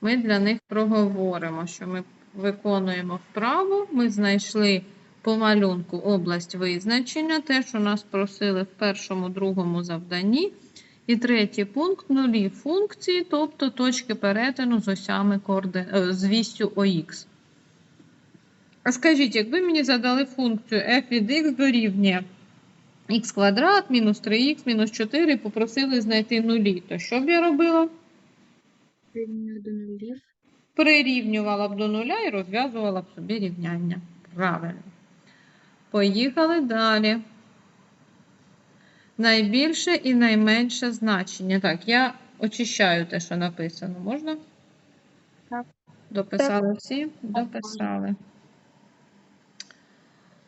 ми для них проговоримо, що ми виконуємо вправу. Ми знайшли по малюнку область визначення, те, що нас просили в першому, другому завданні. І третій пункт нулі функції, тобто точки перетину з осями коорди... е, з вістю ОХ. А скажіть, якби мені задали функцію f від x дорівнює х квадрат мінус 3х мінус 4 попросили знайти нулі, то що б я робила? Рівнюю до нулів. Прирівнювала б до нуля і розв'язувала б собі рівняння. Правильно. Поїхали далі. Найбільше і найменше значення. Так, я очищаю те, що написано. Можна? Так. Дописали всі? Дописали.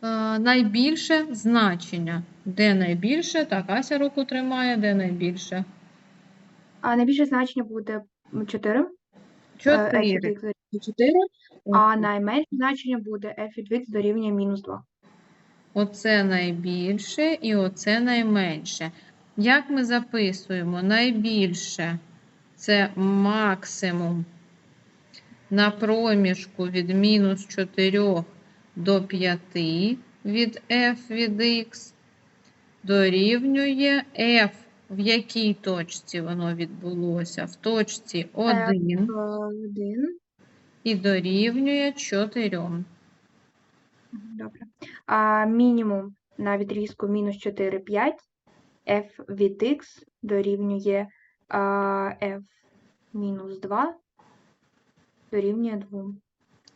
Е, найбільше значення. Де найбільше? Так, Ася руку тримає, де найбільше? А найбільше значення буде 4. f Чотири. x 4, а найменше значення буде f від x дорівнює мінус 2. Оце найбільше і оце найменше. Як ми записуємо? Найбільше це максимум на проміжку від мінус 4 до 5 від f від x дорівнює f. В якій точці воно відбулося? В точці 1 1. і дорівнює 4. Добре. А мінімум на відрізку мінус 4, 5. f від x дорівнює а, f мінус 2 дорівнює 2.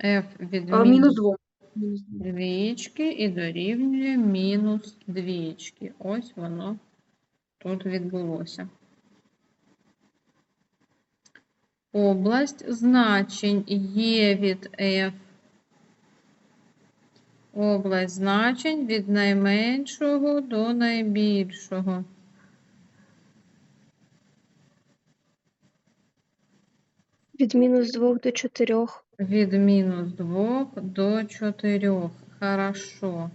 f від О, мінус 2. Мінус 2. двічки і дорівнює мінус двічки. Ось воно тут відбулося. Область значень є від F. Область значень від найменшого до найбільшого. Від мінус 2 до 4. Від мінус 2 до 4. Хорошо.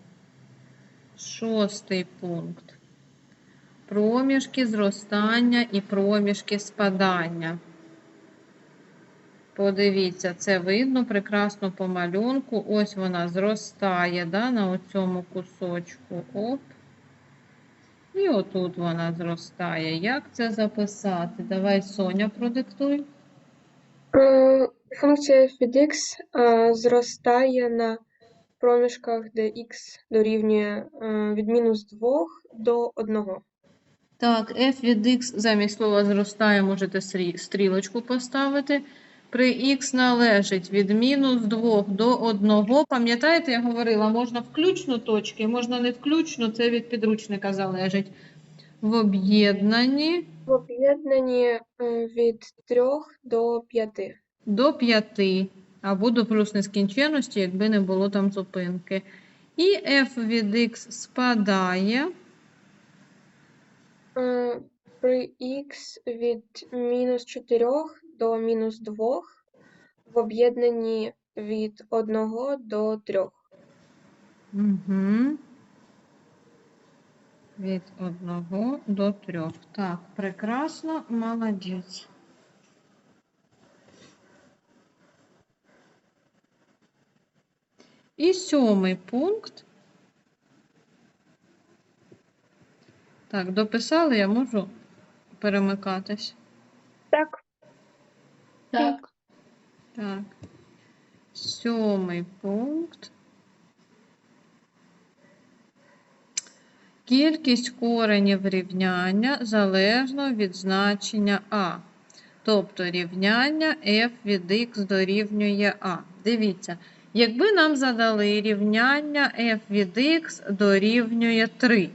Шостий пункт. Проміжки зростання і проміжки спадання. Подивіться, це видно прекрасно по малюнку. Ось вона зростає да, на оцьому кусочку. Оп. І отут вона зростає. Як це записати? Давай, Соня, продиктуй. Е, Функція f від x е, зростає на проміжках, де x дорівнює е, від мінус 2 до 1. Так, f від x замість слова зростає, можете стрілочку поставити. При x належить від мінус 2 до 1. Пам'ятаєте, я говорила, можна включно точки, можна не включно, це від підручника залежить. В об'єднанні В об'єднанні е, від 3 до 5. до 5, або до плюс нескінченності, якби не було там зупинки. І f від x спадає При x від мінус 4 до мінус 2 в об'єднанні від 1 до 3. Угу. Від одного до трьох. Так, прекрасно, молодець. І сьомий пункт. Так, дописали, я можу перемикатись. Так. Так. Так. Сьомий пункт. Кількість коренів рівняння залежно від значення А. Тобто рівняння f від x дорівнює А. Дивіться, якби нам задали рівняння f від x дорівнює 3,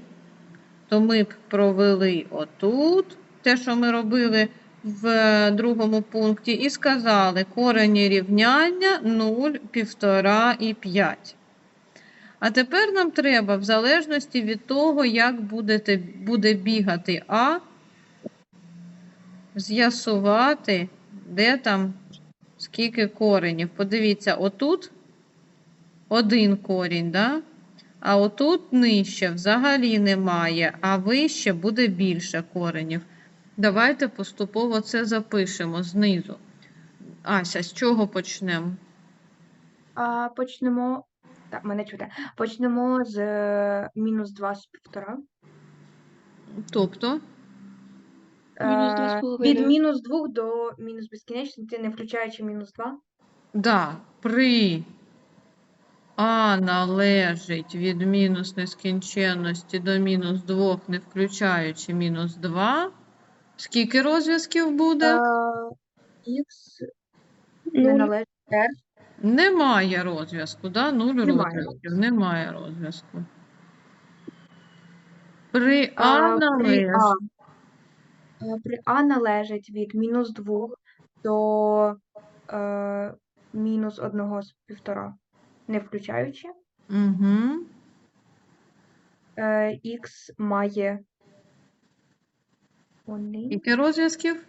то ми б провели отут те, що ми робили в е, другому пункті, і сказали корені рівняння 0, 1,5 і 5. А тепер нам треба, в залежності від того, як будете, буде бігати А, з'ясувати, де там скільки коренів. Подивіться, отут один корінь, да? а отут нижче взагалі немає, а вище буде більше коренів. Давайте поступово це запишемо знизу. Ася, з чого почнемо? А, почнемо. Так, мене чути. Почнемо з е, мінус 2 з півтора. Тобто, Мінус з Е, Від мінус 2 до мінус безкінечності, не включаючи мінус 2. да, при А належить від мінус нескінченності до мінус 2, не включаючи мінус 2. Скільки розв'язків буде? Х не належить R. Немає розв'язку, да? Нуль Немає розв'язків, немає розв'язку. При А А, при належить. А. Е, При А належить від мінус 2 до е, мінус 1 з півтора, не включаючи. Угу. Е, Х має один, Скільки розв'язків?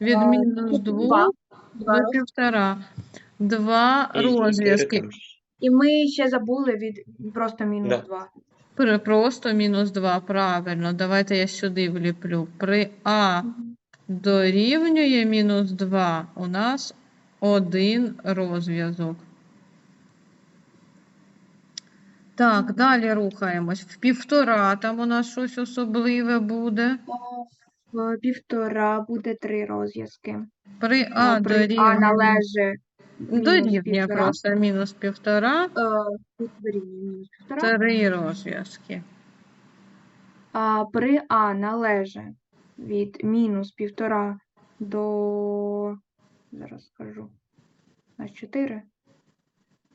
Від А, мінус два. 2 до півтора. Два І розв'язки. І ми ще забули від просто мінус Да. 2. При просто мінус 2, правильно. Давайте я сюди вліплю. При А дорівнює мінус 2 у нас один розв'язок. Так, далі рухаємось. В півтора там у нас щось особливе буде. В півтора буде три розв'язки. При А Е, При А дорівнює, належить мінус дорівнює півтора. просто мінус півтора, Е, тут дорівнює мінус півтора. три розв'язки. А при А належить від мінус півтора до. Зараз скажу. На 4.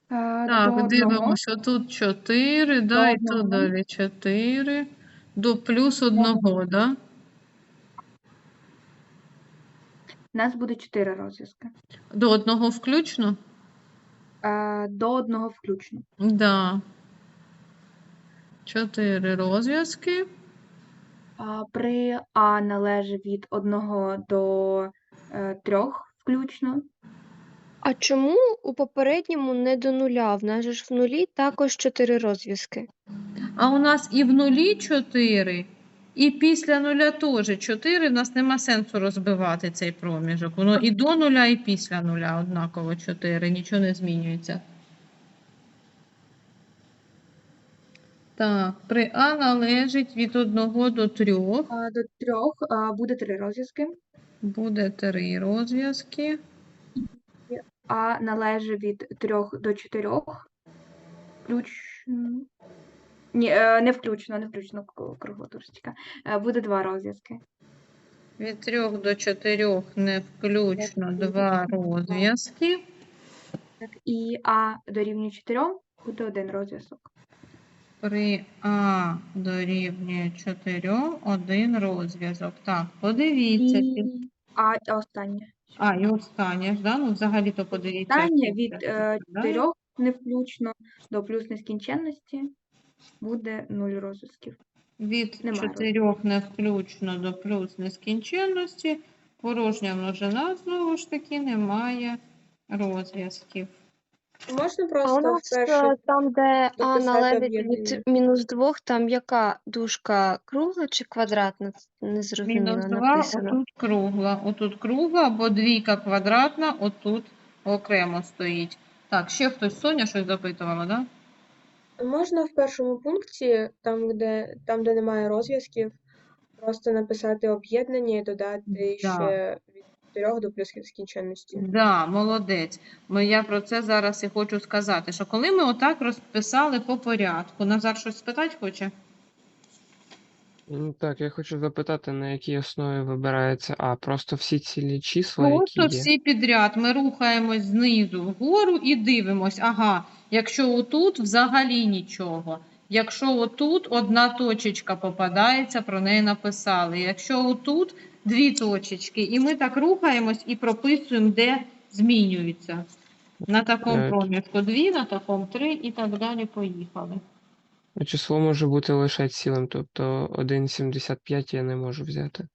Так, до одного. дивимося, тут 4, да, і тут одного. далі 4, до плюс 1, да? У нас буде 4 розв'язки. До одного включно? Е, До одного включно. Да. 4 розв'язки. А при А належить від 1 до 3 включно. А чому у попередньому не до нуля? В нас же ж в нулі також чотири розв'язки. А у нас і в нулі 4, і після нуля теж 4. В нас нема сенсу розбивати цей проміжок. Воно і до нуля, і після нуля однаково 4. Нічого не змінюється. Так, при А належить від 1 до 3. А До 3 буде 3 розв'язки. Буде 3 розв'язки. А належить від 3 до 4. Включно. Ні, е, не включно, не включно к- Е, Буде 2 розв'язки. Від 3 до 4 не включно 2 розв'язки. Так, і А дорівнює 4 буде один розв'язок. При А дорівнює 4, один розв'язок. Так, подивіться. І А останнє. А, і останнє ж, да? Ну, взагалі-то подивіться. Останнє від е, не включно до плюс нескінченності буде 0 розв'язків. Від Немає 4 не включно до плюс нескінченності. Порожня множина, знову ж таки, немає розв'язків. Можна А у просто нас вперше е, там, де А дописати належить об'єднання. від мінус двох, там яка дужка кругла чи квадратна? Не зрозуміло Мінус 2, написано. отут кругла. Отут кругла, бо двійка квадратна, отут окремо стоїть. Так, ще хтось, Соня щось запитувала, да? Можна в першому пункті, там, де, там, де немає розв'язків, просто написати об'єднання і додати Да. ще від 4 до плюс скінченності. Да, молодець. Ми, я про це зараз і хочу сказати, що коли ми отак розписали по порядку, Назар щось спитати хоче? Так, я хочу запитати, на якій основі вибирається А. Просто всі цілі числа, які Просто є. всі підряд. Ми рухаємось знизу вгору і дивимось. Ага, якщо отут взагалі нічого. Якщо отут одна точечка попадається, про неї написали. Якщо отут дві точечки. І ми так рухаємось і прописуємо, де змінюється. На такому Е, проміжку дві, на такому три і так далі поїхали. Ну, Число може бути лише цілим, тобто 1,75 я не можу взяти.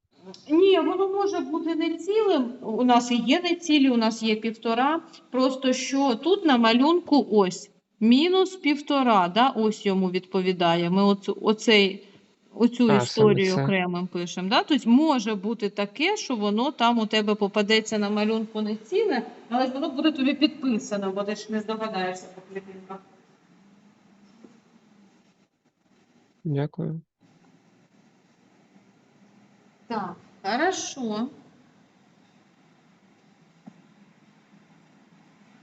Ні, воно може бути не цілим. У нас і є не цілі, у нас є півтора. Просто що тут на малюнку ось мінус півтора, да, ось йому відповідає. Ми оцю, оцей оцю А, історію окремим пишемо. Да? Тобто може бути таке, що воно там у тебе попадеться на малюнку не ціле, але воно буде тобі підписано, бо ти ж не здогадаєшся по клітинках. Дякую. Так, хорошо.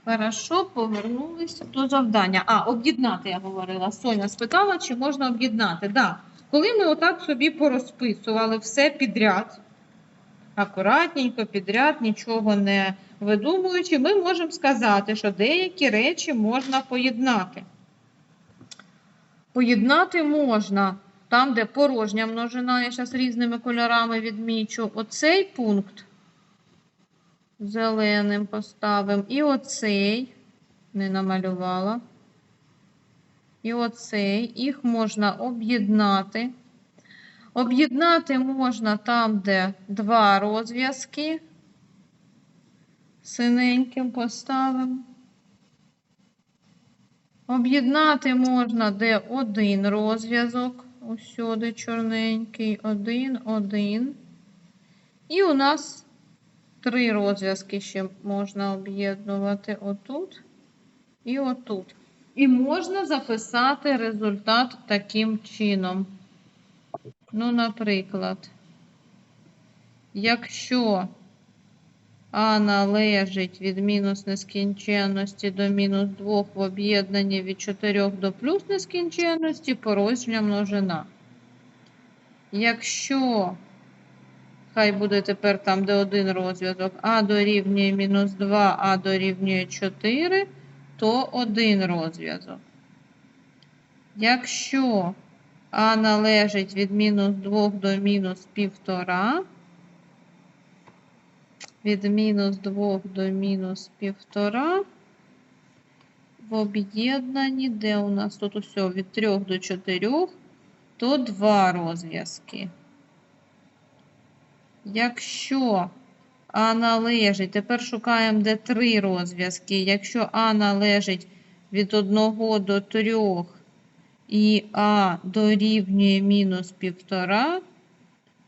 Хорошо, повернулись до завдання. А, об'єднати, я говорила. Соня спитала, чи можна об'єднати. Да. Коли ми отак собі порозписували все підряд, акуратненько, підряд, нічого не видумуючи, ми можемо сказати, що деякі речі можна поєднати. Поєднати можна там, де порожня множина, я зараз різними кольорами відмічу. Оцей пункт зеленим поставимо. І оцей, не намалювала. І оцей. Їх можна об'єднати. Об'єднати можна там, де два розв'язки. Синеньким поставимо. Об'єднати можна, де один розв'язок. Усюди чорненький, один, один. І у нас три розв'язки ще можна об'єднувати отут і отут. І можна записати результат таким чином. Ну, наприклад, якщо а належить від мінус нескінченності до мінус 2 в об'єднанні від 4 до плюс нескінченності порожня множина. Якщо, хай буде тепер там, де один розв'язок, а дорівнює мінус 2, а дорівнює 4, то один розв'язок. Якщо а належить від мінус 2 до мінус 1,5, від мінус 2 до мінус 1,5 в об'єднанні, де у нас тут усе від 3 до 4, то два розв'язки. Якщо А належить, тепер шукаємо, де три розв'язки. Якщо А належить від 1 до 3 і А дорівнює мінус 1,5,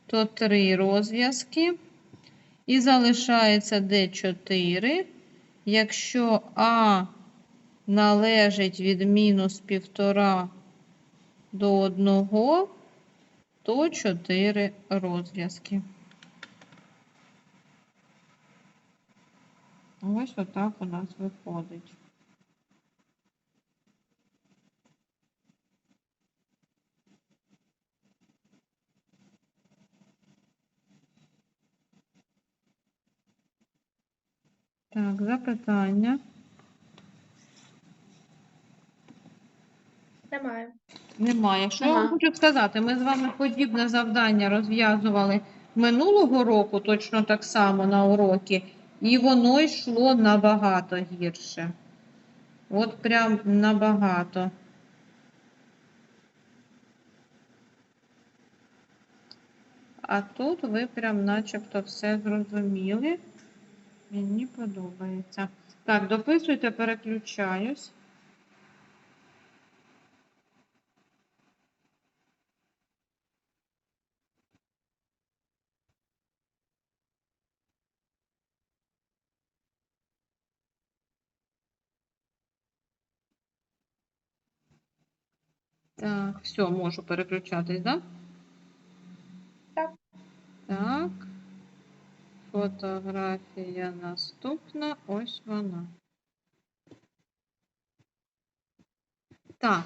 то три розв'язки. І залишається D4. Якщо А належить від мінус 1,5 до 1, то 4 розв'язки. Ось отак у нас виходить. Так, запитання. Немає. Немає. Що я вам хочу сказати? Ми з вами подібне завдання розв'язували минулого року, точно так само на уроки, і воно йшло набагато гірше. От прям набагато. А тут ви прям начебто все зрозуміли. Мені подобається. Так, дописуйте, переключаюсь. Так, все, можу переключатись, да? Так. Так. Фотографія наступна. Ось вона. Так.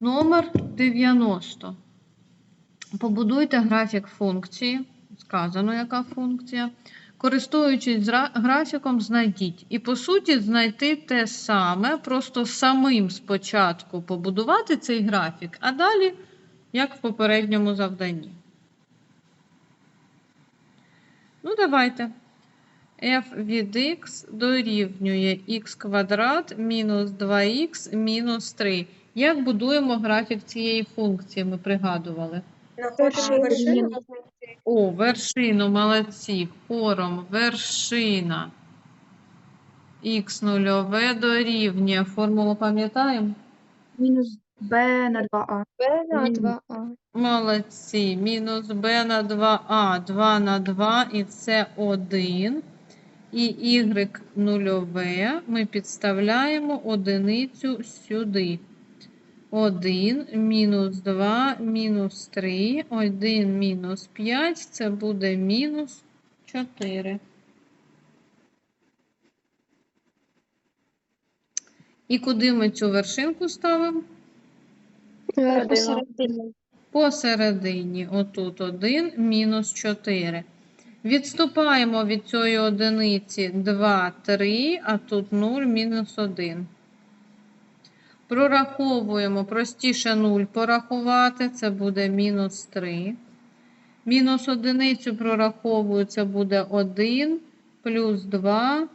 Номер 90. Побудуйте графік функції. Сказано, яка функція. Користуючись графіком, знайдіть. І по суті, знайти те саме, просто самим спочатку побудувати цей графік, а далі, як в попередньому завданні. Ну, давайте. f від x дорівнює x квадрат мінус 2x мінус 3. Як будуємо графік цієї функції, ми пригадували. Знаходимо вершину. О, вершину, молодці. Хором, вершина. Х нульове дорівнює. Формулу пам'ятаємо? Мінус b на 2a. b на Мін- 2а. Молодці. Мінус b на 2а, 2 на 2, і це 1. І y нульове ми підставляємо одиницю сюди. 1 мінус 2 мінус 3, 1 мінус 5, це буде мінус 4. І куди ми цю вершинку ставимо? Е, Посередині. Посередині, отут 1, мінус 4. Відступаємо від цієї одиниці 2, 3, а тут 0, мінус 1. Прораховуємо простіше 0 порахувати, це буде мінус 3. Мінус одиницю прораховую, це буде 1, плюс 2,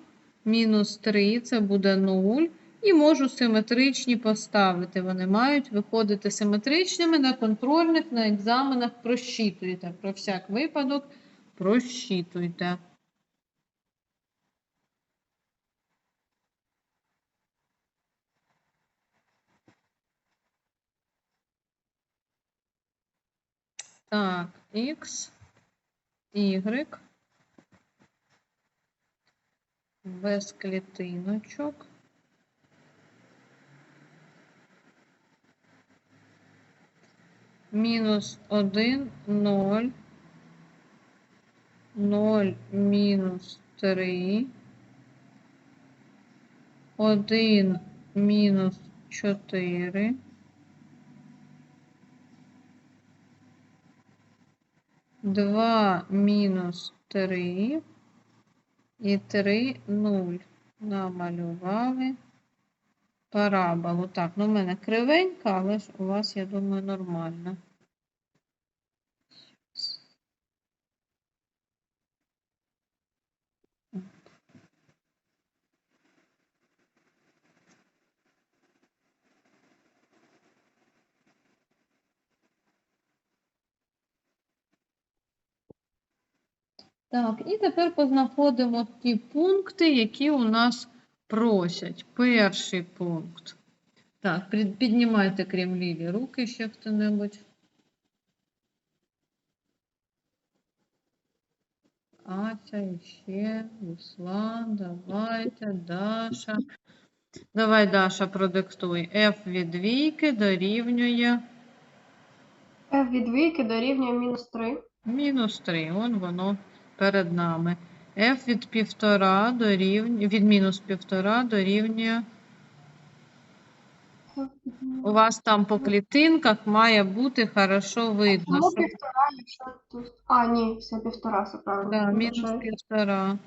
мінус 3, це буде 0. І можу симетричні поставити. Вони мають виходити симетричними на контрольних, на екзаменах. Просчитуйте. Про всяк випадок просчитуйте. Так, X, Y. Без клітиночок. Мінус 1, 0. 0 мінус 3. 1 мінус 4. Два мінус 3. І 3 0. Намалювали параболу. Так, ну в мене кривенька, але ж у вас, я думаю, нормально. Так, і тепер познаходимо ті пункти, які у нас просять. Перший пункт. Так, піднімайте крім Лілі руки ще хто-небудь. Ася, іще, Руслан, давайте, Даша. Давай, Даша, продиктуй. F від двійки дорівнює f від двійки дорівнює мінус 3. Мінус 3, он воно перед нами. F від півтора дорівнює, від мінус півтора дорівнює. У вас там по клітинках має бути хорошо видно. Що- півтора, якщо тут. А, ні, все півтора, все правильно. Да, мінус півтора.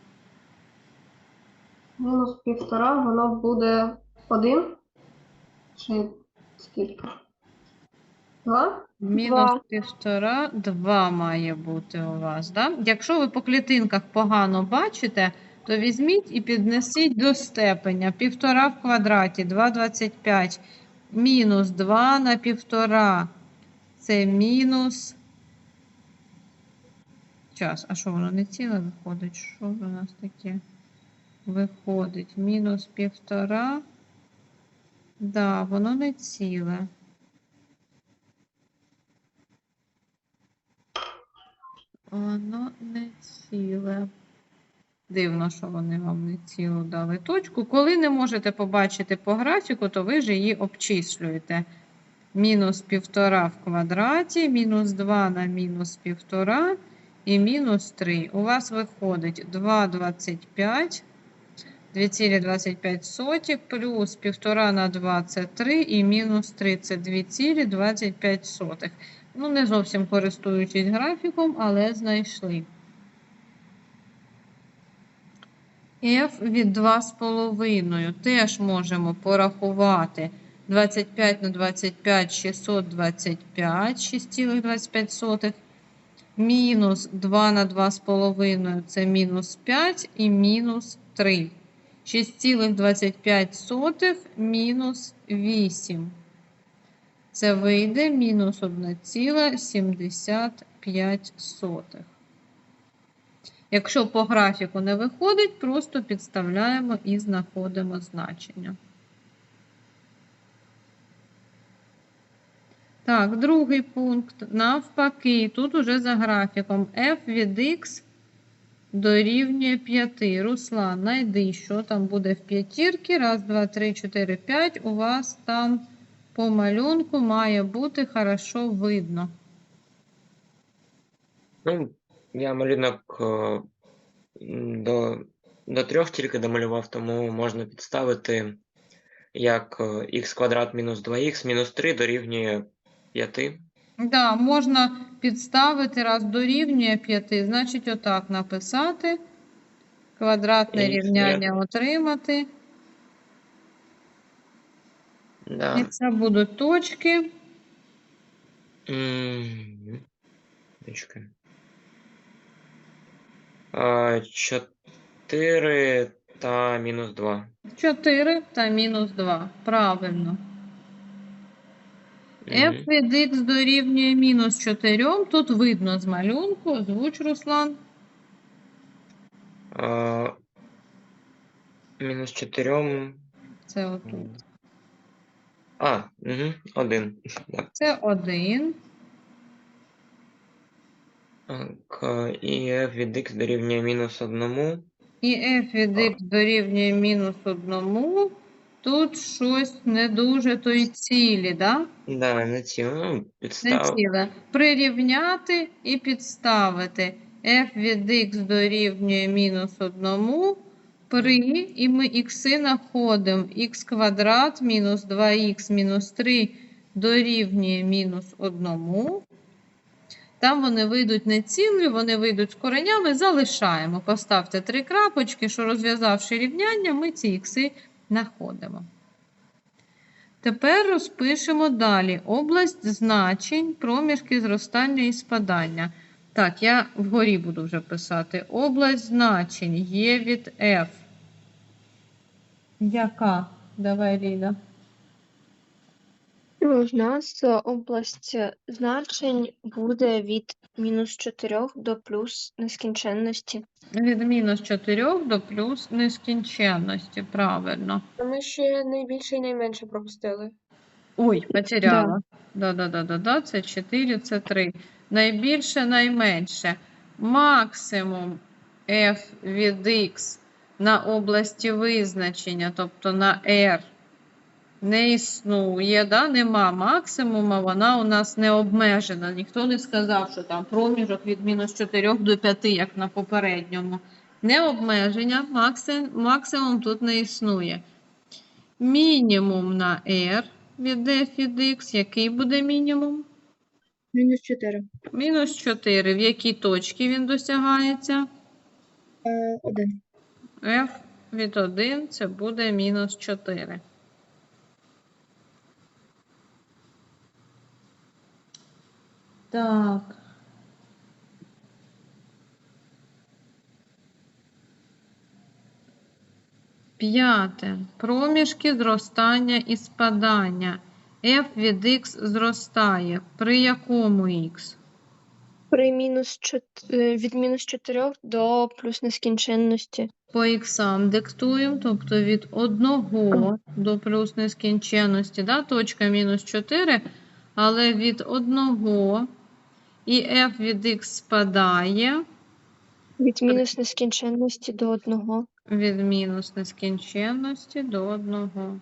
Мінус півтора, воно буде один. Чи скільки? Два? Мінус півтора, два має бути у вас. Да? Якщо ви по клітинках погано бачите, то візьміть і піднесіть до степеня. Півтора в квадраті, 2,25. Мінус 2 на півтора. Це мінус. Час. А що воно не ціле виходить? Що у нас таке виходить? Мінус півтора. Да, воно не ціле. Воно не ціле. Дивно, що вони вам не цілу дали точку. Коли не можете побачити по графіку, то ви ж її обчислюєте. Мінус півтора в квадраті, мінус 2 на мінус півтора і мінус 3. У вас виходить 2,25, 2,25 плюс півтора на 2 це 3 і мінус 3 це 2,25. Ну, не зовсім користуючись графіком, але знайшли. F від 2,5 теж можемо порахувати. 25 на 25 625, 6,25. Мінус 2 на 2,5 це мінус 5 і мінус 3. 6,25 мінус 8. Це вийде мінус 1,75. Якщо по графіку не виходить, просто підставляємо і знаходимо значення. Так, другий пункт. Навпаки, тут уже за графіком f від x дорівнює 5. Руслан, найди, що там буде в п'ятірки. Раз, два, три, чотири, п'ять. У вас там по малюнку має бути хорошо видно. Ну, я малюнок е, до, до трьох тільки домалював, тому можна підставити як х квадрат мінус 2х мінус 3 дорівнює 5. Да, можна підставити раз дорівнює 5, значить отак написати. Квадратне І рівняння отримати. Да. І це будуть точки. М, Точка. А, 4 та мінус 2. 4 та мінус 2. Правильно. f від x дорівнює мінус 4. Тут видно з малюнку. Озвуч, Руслан. Мінус 4. Це отут. А, угу, 1. Да. Це 1. Так, і f від x дорівнює мінус 1. І f від x дорівнює мінус 1. Тут щось не дуже то й цілі, да? Да, не ці, ну, Не підстав. ціле. Прирівняти і підставити. f від x дорівнює мінус 1 при, і ми ікси знаходимо. х квадрат мінус 2х мінус 3 дорівнює мінус 1. Там вони вийдуть не цілі, вони вийдуть з коренями, залишаємо. Поставте три крапочки, що розв'язавши рівняння, ми ці ікси знаходимо. Тепер розпишемо далі область значень, проміжки зростання і спадання. Так, я вгорі буду вже писати. Область значень є від F. Яка? Давай, Ліда. У нас область значень буде від мінус 4 до плюс нескінченності. Від мінус 4 до плюс нескінченності. Правильно. Ми ще найбільше і найменше пропустили. Ой, потеряла. Да-да-да-да-да, це 4, це 3. Найбільше, найменше. Максимум f від x на області визначення, тобто на r, не існує, да? нема максимума, вона у нас не обмежена. Ніхто не сказав, що там проміжок від мінус 4 до 5, як на попередньому. Не обмеження, максим, максимум тут не існує. Мінімум на r від f від x. Який буде мінімум? Мінус 4. Мінус 4. В якій точці він досягається? Е, 1. f від 1 це буде мінус 4. Так. П'яте. Проміжки зростання і спадання. F від x зростає. При якому x? При мінус 4, від мінус 4 до плюс нескінченності. По іксам диктуємо, тобто від 1 до плюс нескінченності, да? точка мінус 4, але від 1 і f від x спадає Від мінус нескінченності до 1. від мінус нескінченності до 1.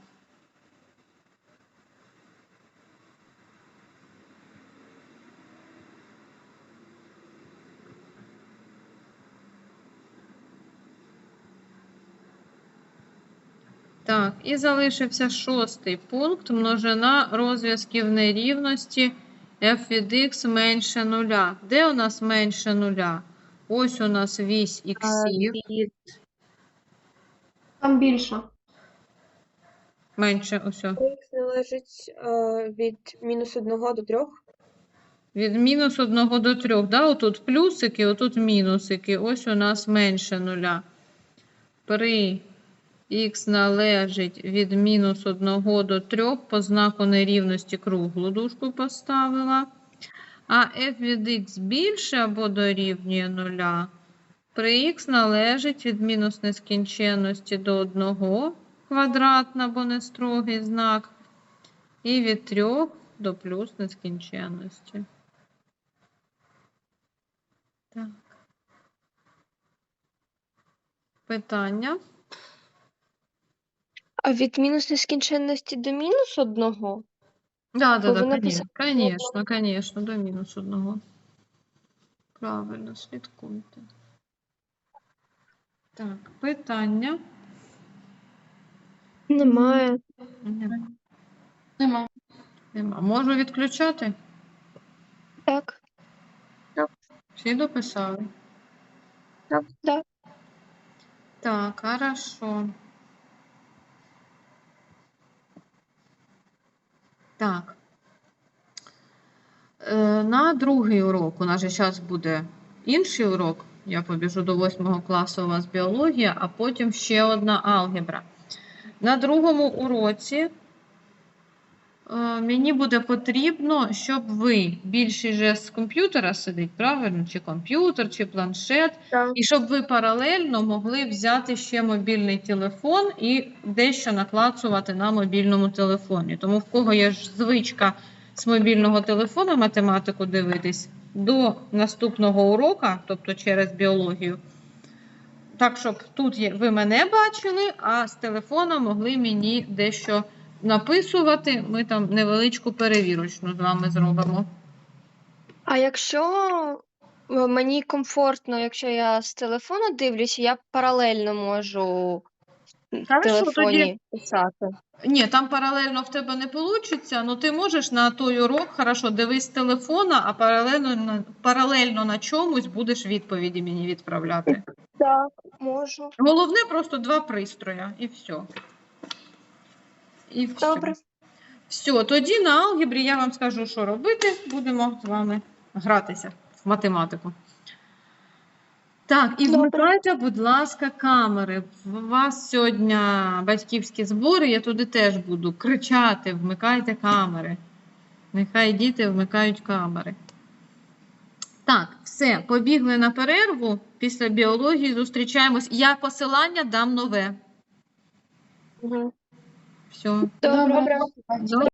Так, і залишився шостий пункт. Множина розв'язків нерівності f від x менше нуля. Де у нас менше нуля? Ось у нас вісь іксів. Там більше. Менше ось. Х належить е, від мінус 1 до 3. Від мінус 1 до 3. Да? Отут плюсики, отут мінусики. Ось у нас менше нуля. При х належить від мінус 1 до 3 по знаку нерівності круглу дужку поставила. А f від x більше або дорівнює 0. При х належить від мінус нескінченності до 1 квадратна, бо не строгий знак. І від 3 до плюс нескінченності. Так. Питання? А від мінус нескінченності до мінус одного? Да, да, да, ви написали конечно, конечно, до мінус одного. Правильно, слідкуйте. Так, питання. Немає. Нема. Нема. Нема. Можу відключати? Так. Всі дописали? Так. Да. Так, хорошо. Так. Е, На другий урок, у нас же зараз буде інший урок. Я побіжу до 8 класу, у вас біологія, а потім ще одна алгебра. На другому уроці мені буде потрібно, щоб ви більше же з комп'ютера сидить, правильно? Чи комп'ютер, чи планшет, Так. і щоб ви паралельно могли взяти ще мобільний телефон і дещо наклацувати на мобільному телефоні. Тому в кого є ж звичка з мобільного телефона математику дивитись до наступного урока, тобто через біологію. Так, щоб тут ви мене бачили, а з телефона могли мені дещо написувати. Ми там невеличку перевірочну з вами зробимо. А якщо е, мені комфортно, якщо я з телефону дивлюся, я паралельно можу в Хорошо, тоді- писати. Ні, там паралельно в тебе не вийде, але ти можеш на той урок, хорошо, дивись з телефона, а паралельно паралельно на чомусь будеш відповіді мені відправляти. Так, можу. Головне просто два пристрої і все. І все. Добре. Все, тоді на алгебрі я вам скажу, що робити. Будемо з вами гратися в математику. Так, і вмикайте, будь ласка, камери. У вас сьогодні батьківські збори, я туди теж буду кричати: вмикайте камери. Нехай діти вмикають камери. Так, все, побігли на перерву. Після біології зустрічаємось. Я посилання дам нове. Мгм. Все. Доброго. До